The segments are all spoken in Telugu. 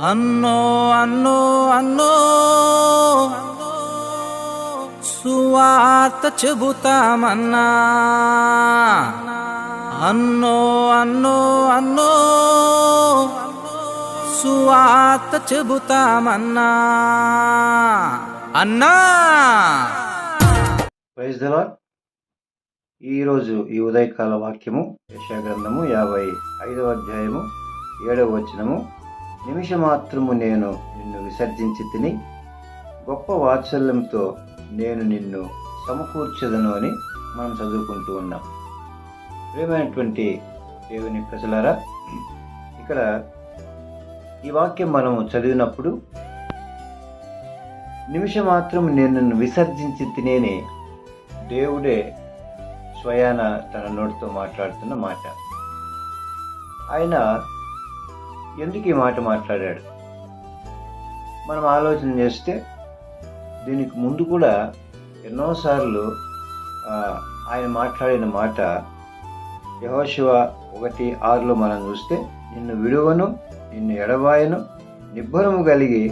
అన్నో అన్నో అన్నో సువార్త చెబుతామన్నా. అన్నో అన్నో అన్నో సువార్త చెబుతామన్నా. అన్నా! ప్రైజ్ ఈరోజు ఈ ఉదయకాల వాక్యము యశాగ్రంథము యాభై ఐదవ అధ్యాయము ఏడవ వచనము నిమిషమాత్రము నేను నిన్ను విసర్జించి తిని గొప్ప వాత్సల్యంతో నేను నిన్ను సమకూర్చదను అని మనం చదువుకుంటూ ఉన్నాం. ప్రేమైనటువంటి దేవుని ప్రజలారా ఇక్కడ ఈ వాక్యం మనం చదివినప్పుడు నిమిషమాత్రం నేను నిన్ను విసర్జించి తినేని దేవుడే స్వయాన తన నోటితో మాట్లాడుతున్న మాట. ఆయన ఎందుకు ఈ మాట మాట్లాడాడు? మనం ఆలోచన చేస్తే దీనికి ముందు కూడా ఎన్నోసార్లు ఆయన మాట్లాడిన మాట యహోశివ ఒకటి ఆరులో మనం చూస్తే నిన్ను విడువను నిన్ను ఎడవాయను నిబ్బరము కలిగి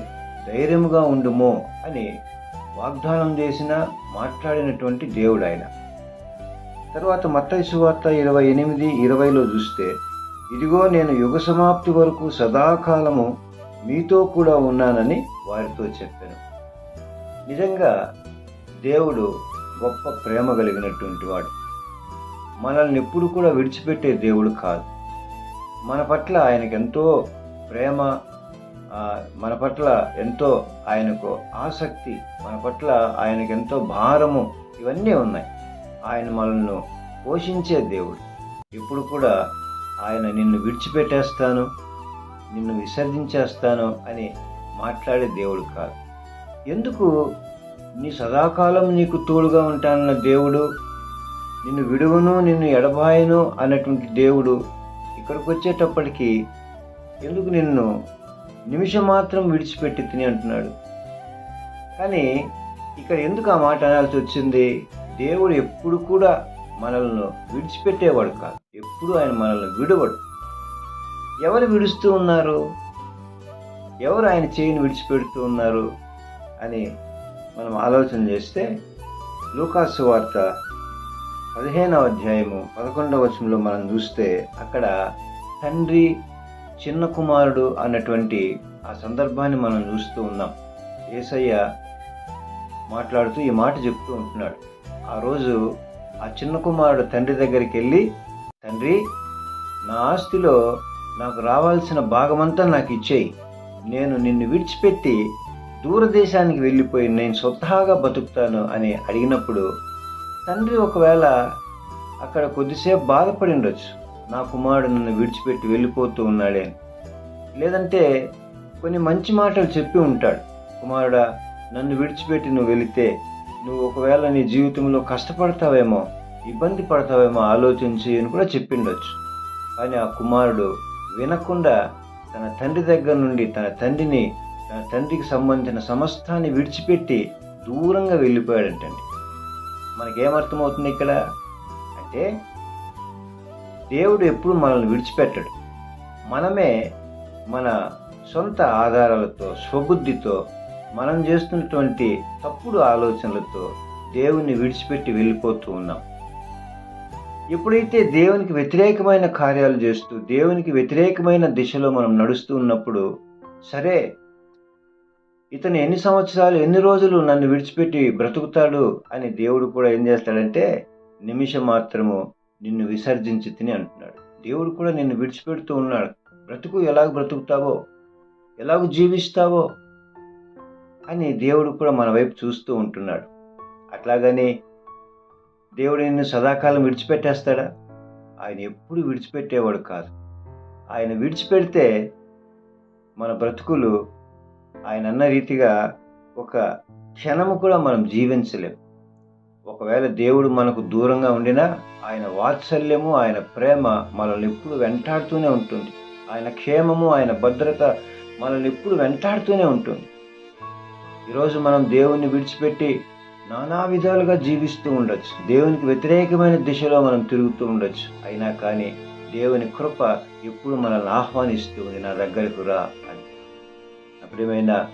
ధైర్యముగా ఉండుమో అని వాగ్దానం చేసిన మాట్లాడినటువంటి దేవుడు ఆయన. తర్వాత మత్తయి సువార్త ఇరవై ఎనిమిది ఇరవైలో చూస్తే ఇదిగో నేను యుగ సమాప్తి వరకు సదాకాలము మీతో కూడా ఉన్నానని వారితో చెప్పాను. నిజంగా దేవుడు గొప్ప ప్రేమ కలిగినటువంటి వాడు. మనల్ని ఎప్పుడు కూడా విడిచిపెట్టే దేవుడు కాదు. మన పట్ల ఆయనకు ఎంతో ప్రేమ మన పట్ల ఎంతో ఆయనకు ఆసక్తి మన పట్ల ఆయనకు ఎంతో భారము ఇవన్నీ ఉన్నాయి. ఆయన మనల్ని పోషించే దేవుడు. ఇప్పుడు కూడా ఆయన నిన్ను విడిచిపెట్టేస్తాను నిన్ను విసర్జించేస్తాను అని మాట్లాడే దేవుడు కాదు. ఎందుకు? నీ సదాకాలం నీకు తోడుగా ఉంటానన్న దేవుడు నిన్ను విడువను నిన్ను ఎడబాయను అన్నటువంటి దేవుడు ఇక్కడికి వచ్చేటప్పటికి ఎందుకు నిన్ను నిమిషం మాత్రం విడిచిపెట్టి తిని అంటున్నాడు? కానీ ఇక్కడ ఎందుకు ఆ మాట అనాల్సి వచ్చింది? దేవుడు ఎప్పుడు కూడా మనల్ని విడిచిపెట్టేవాడు కాదు. ఎప్పుడు ఆయన మనల్ని విడవడు. ఎవరు విడుస్తూ ఉన్నారు? ఎవరు ఆయన చేయిని విడిచిపెడుతూ ఉన్నారు? అని మనం ఆలోచన చేస్తే లూకాసు వార్త పదిహేనవ అధ్యాయము పదకొండవ వచనంలో మనం చూస్తే అక్కడ తండ్రి చిన్న కుమారుడు అన్నటువంటి ఆ సందర్భాన్ని మనం చూస్తూ ఉన్నాం. ఏసయ్య మాట్లాడుతూ ఈ మాట చెప్తూ ఉంటున్నాడు. ఆ రోజు ఆ చిన్న కుమారుడు తండ్రి దగ్గరికి వెళ్ళి తండ్రి నా ఆస్తిలో నాకు రావాల్సిన భాగమంతా నాకు ఇచ్చేయి నేను నిన్ను విడిచిపెట్టి దూరదేశానికి వెళ్ళిపోయి నేను స్వతహాగా బతుకుతాను అని అడిగినప్పుడు తండ్రి ఒకవేళ అక్కడ కొద్దిసేపు బాధపడి ఉండొచ్చు నా కుమారుడు నన్ను విడిచిపెట్టి వెళ్ళిపోతూ ఉన్నాడే అని. లేదంటే కొన్ని మంచి మాటలు చెప్పి ఉంటాడు కుమారుడా నన్ను విడిచిపెట్టి నువ్వు వెళితే నువ్వు ఒకవేళ నీ జీవితంలో కష్టపడతావేమో ఇబ్బంది పడతావేమో ఆలోచించి అని కూడా చెప్పిండొచ్చు. కానీ ఆ కుమారుడు వినకుండా తన తండ్రి దగ్గర నుండి తన తండ్రిని తన తండ్రికి సంబంధించిన సమస్తాన్ని విడిచిపెట్టి దూరంగా వెళ్ళిపోయాడంటండి. మనకేమర్థమవుతుంది ఇక్కడ? అంటే దేవుడు ఎప్పుడు మనల్ని విడిచిపెట్టడు. మనమే మన సొంత ఆధారాలతో స్వబుద్ధితో మనం చేస్తున్నటువంటి తప్పుడు ఆలోచనలతో దేవుణ్ణి విడిచిపెట్టి వెళ్ళిపోతూ ఉన్నాం. ఎప్పుడైతే దేవునికి వ్యతిరేకమైన కార్యాలు చేస్తూ దేవునికి వ్యతిరేకమైన దిశలో మనం నడుస్తూ ఉన్నప్పుడు సరే ఇతను ఎన్ని సంవత్సరాలు ఎన్ని రోజులు నన్ను విడిచిపెట్టి బ్రతుకుతాడు అని దేవుడు కూడా ఏం చేస్తాడంటే నిమిషం మాత్రము నిన్ను విసర్జించి తిని అంటున్నాడు. దేవుడు కూడా నిన్ను విడిచిపెడుతూ ఉన్నాడు. బ్రతుకు ఎలాగ బ్రతుకుతావో ఎలాగ జీవిస్తావో అని దేవుడు కూడా మన వైపు చూస్తూ ఉంటున్నాడు. అట్లాగని దేవుడు నిన్ను సదాకాలం విడిచిపెట్టేస్తాడా? ఆయన ఎప్పుడు విడిచిపెట్టేవాడు కాదు. ఆయన విడిచిపెడితే మన బ్రతుకులు ఆయన అన్న రీతిగా ఒక క్షణము కూడా మనం జీవించలేం. ఒకవేళ దేవుడు మనకు దూరంగా ఉండినా ఆయన వాత్సల్యము ఆయన ప్రేమ మనల్ని ఎప్పుడు వెంటాడుతూనే ఉంటుంది. ఆయన క్షేమము ఆయన భద్రత మనల్ని ఎప్పుడు వెంటాడుతూనే ఉంటుంది. ఈరోజు మనం దేవుణ్ణి విడిచిపెట్టి నానా విధాలుగా జీవిస్తూ ఉండొచ్చు. దేవునికి వ్యతిరేకమైన దిశలో మనం తిరుగుతూ ఉండొచ్చు. అయినా కానీ దేవుని కృప ఎప్పుడు మనల్ని ఆహ్వానిస్తూ ఉంది. నా దగ్గరకు రా అని. అప్పుడేమైనా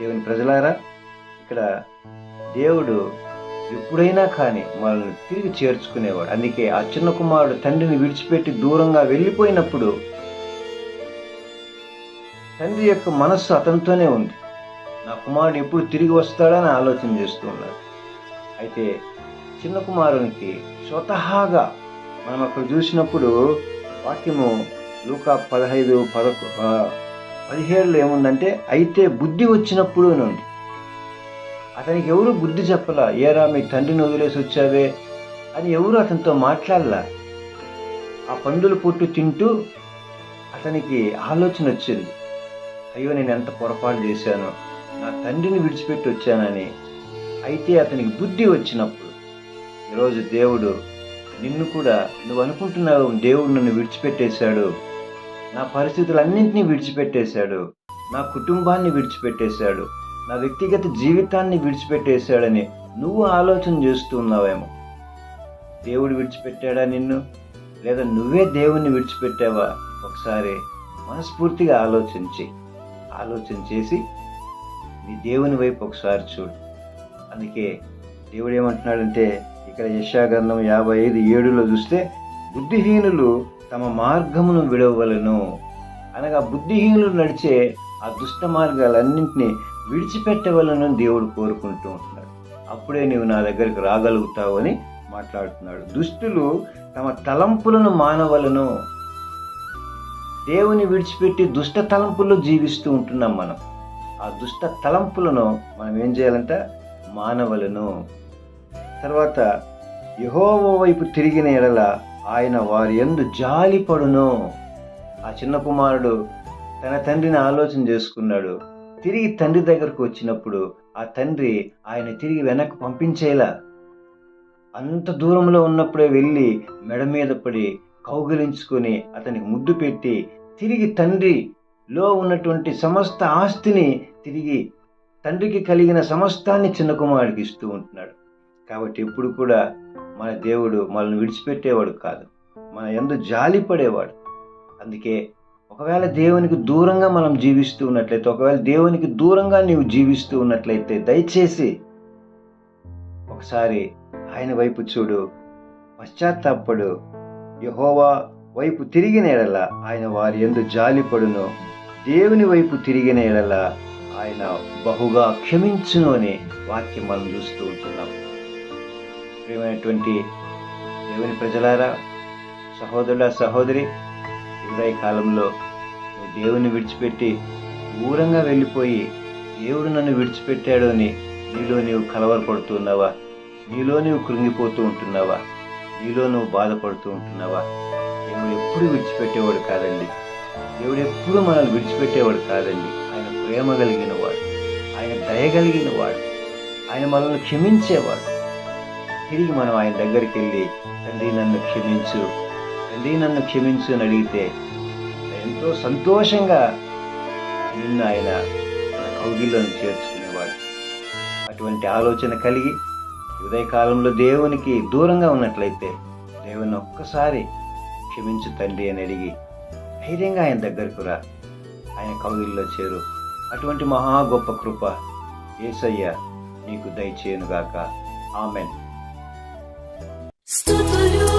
దేవుని ప్రజలారా ఇక్కడ దేవుడు ఎప్పుడైనా కానీ మనల్ని తిరిగి చేర్చుకునేవాడు. అందుకే ఆ చిన్న కుమారుడు తండ్రిని విడిచిపెట్టి దూరంగా వెళ్ళిపోయినప్పుడు తండ్రి యొక్క మనస్సు అతనితోనే ఉంది. నా కుమారుడు ఎప్పుడు తిరిగి వస్తాడని ఆలోచన చేస్తూ ఉన్నాడు అయితే చిన్న కుమారునికి స్వతహాగా మనం అక్కడ చూసినప్పుడు వాక్యము లూకా పదహైదు పదకొ పదిహేడులో ఏముందంటే అయితే బుద్ధి వచ్చినప్పుడు నుండి అతనికి ఎవరు బుద్ధి చెప్పలా ఏరా మీ తండ్రిని వదిలేసి వచ్చావే అని ఎవరు అతనితో మాట్లాడలా. ఆ పందుల పొట్టు తింటూ అతనికి ఆలోచన వచ్చింది. అయ్యో నేను ఎంత పొరపాటు చేశాను నా తండ్రిని విడిచిపెట్టి వచ్చానని అయితే అతనికి బుద్ధి వచ్చినప్పుడు ఈరోజు దేవుడు నిన్ను కూడా నువ్వు అనుకుంటున్నావు దేవుడు నన్ను విడిచిపెట్టేశాడు. నా పరిస్థితులన్నింటినీ విడిచిపెట్టేశాడు. నా కుటుంబాన్ని విడిచిపెట్టేశాడు. నా వ్యక్తిగత జీవితాన్ని విడిచిపెట్టేశాడని నువ్వు ఆలోచన చేస్తూ ఉన్నావేమో. దేవుడు విడిచిపెట్టాడా నిన్ను? లేదా నువ్వే దేవుణ్ణి విడిచిపెట్టావా? ఒకసారి మనస్ఫూర్తిగా ఆలోచించి ఆలోచన చేసి నీ దేవుని వైపు ఒకసారి చూడు. అందుకే దేవుడు ఏమంటున్నాడంటే ఇక్కడ యశాగ్రంథం యాభై ఐదు ఏడులో చూస్తే బుద్ధిహీనులు తమ మార్గమును విడవలను అనగా బుద్ధిహీనులు నడిచే ఆ దుష్ట మార్గాలన్నింటినీ విడిచిపెట్టవలను దేవుడు కోరుకుంటూ ఉంటున్నాడు. అప్పుడే నీవు నా దగ్గరికి రాగలుగుతావు అని మాట్లాడుతున్నాడు. దుష్టులు తమ తలంపులను మానవలను. దేవుని విడిచిపెట్టి దుష్ట తలంపుల్లో జీవిస్తూ ఉంటున్నాం మనం. ఆ దుష్ట తలంపులను మనం ఏం చేయాలంటే మానవలను. తర్వాత యహోవో వైపు తిరిగిన ఎడల ఆయన వారి ఎందు జాలిపడును ఆ చిన్న కుమారుడు తన తండ్రిని ఆలోచన చేసుకున్నాడు. తిరిగి తండ్రి దగ్గరకు వచ్చినప్పుడు ఆ తండ్రి ఆయన తిరిగి వెనక్కి పంపించేలా అంత దూరంలో ఉన్నప్పుడే వెళ్ళి మెడ మీద పడి కౌగిలించుకొని అతనికి ముద్దు పెట్టి తిరిగి తండ్రిలో ఉన్నటువంటి సమస్త ఆస్తిని తిరిగి తండ్రికి కలిగిన సమస్తాన్ని చిన్న కుమారుడికి ఇస్తూ ఉంటున్నాడు. కాబట్టి ఎప్పుడు కూడా మన దేవుడు మనల్ని విడిచిపెట్టేవాడు కాదు. మన ఎందు జాలి పడేవాడు. అందుకే ఒకవేళ దేవునికి దూరంగా మనం జీవిస్తూ ఉన్నట్లయితే ఒకవేళ దేవునికి దూరంగా నీవు జీవిస్తూ ఉన్నట్లయితే దయచేసి ఒకసారి ఆయన వైపు చూడు. పశ్చాత్తాపడు. యహోవా వైపు తిరిగిన ఎడల ఆయన వారి ఎందు జాలిపడును దేవుని వైపు తిరిగిన ఎడల ఆయన బహుగా క్షమించును అనే వాక్యం మనం చూస్తూ ఉంటున్నాం. ప్రియమైనటువంటి దేవుని ప్రజలారా సహోదరుల సహోదరి ఉదయ కాలంలో దేవుని విడిచిపెట్టి దూరంగా వెళ్ళిపోయి దేవుడు నన్ను విడిచిపెట్టాడు అని నీలో నీవు కలవరపడుతున్నావా నీలో నీవు కృంగిపోతూ ఉంటున్నావా? నీలో నువ్వు బాధపడుతూ ఉంటున్నావా? దేవుడు ఎప్పుడు విడిచిపెట్టేవాడు కాదండి. దేవుడు ఎప్పుడు మనల్ని విడిచిపెట్టేవాడు కాదండి. ప్రేమ కలిగిన వాడు ఆయన దయ కలిగిన వాడు ఆయన మనల్ని క్షమించేవాడు. తిరిగి మనం ఆయన దగ్గరికి వెళ్ళి తండ్రి నన్ను క్షమించు. తండ్రి నన్ను క్షమించు అని అడిగితే ఎంతో సంతోషంగా నిన్ను ఆయన కౌగిల్లోని చేర్చుకునేవాడు. అటువంటి ఆలోచన కలిగి ఉదయకాలంలో దేవునికి దూరంగా ఉన్నట్లయితే దేవుని ఒక్కసారి క్షమించు తండ్రి అని అడిగి ధైర్యంగా ఆయన దగ్గరకు రా. ఆయన కౌగిల్లో చేరు. అటువంటి మహా గొప్ప కృప ఏసయ్య నీకు దయచేయనుగాక. ఆమెన్. స్తుతులు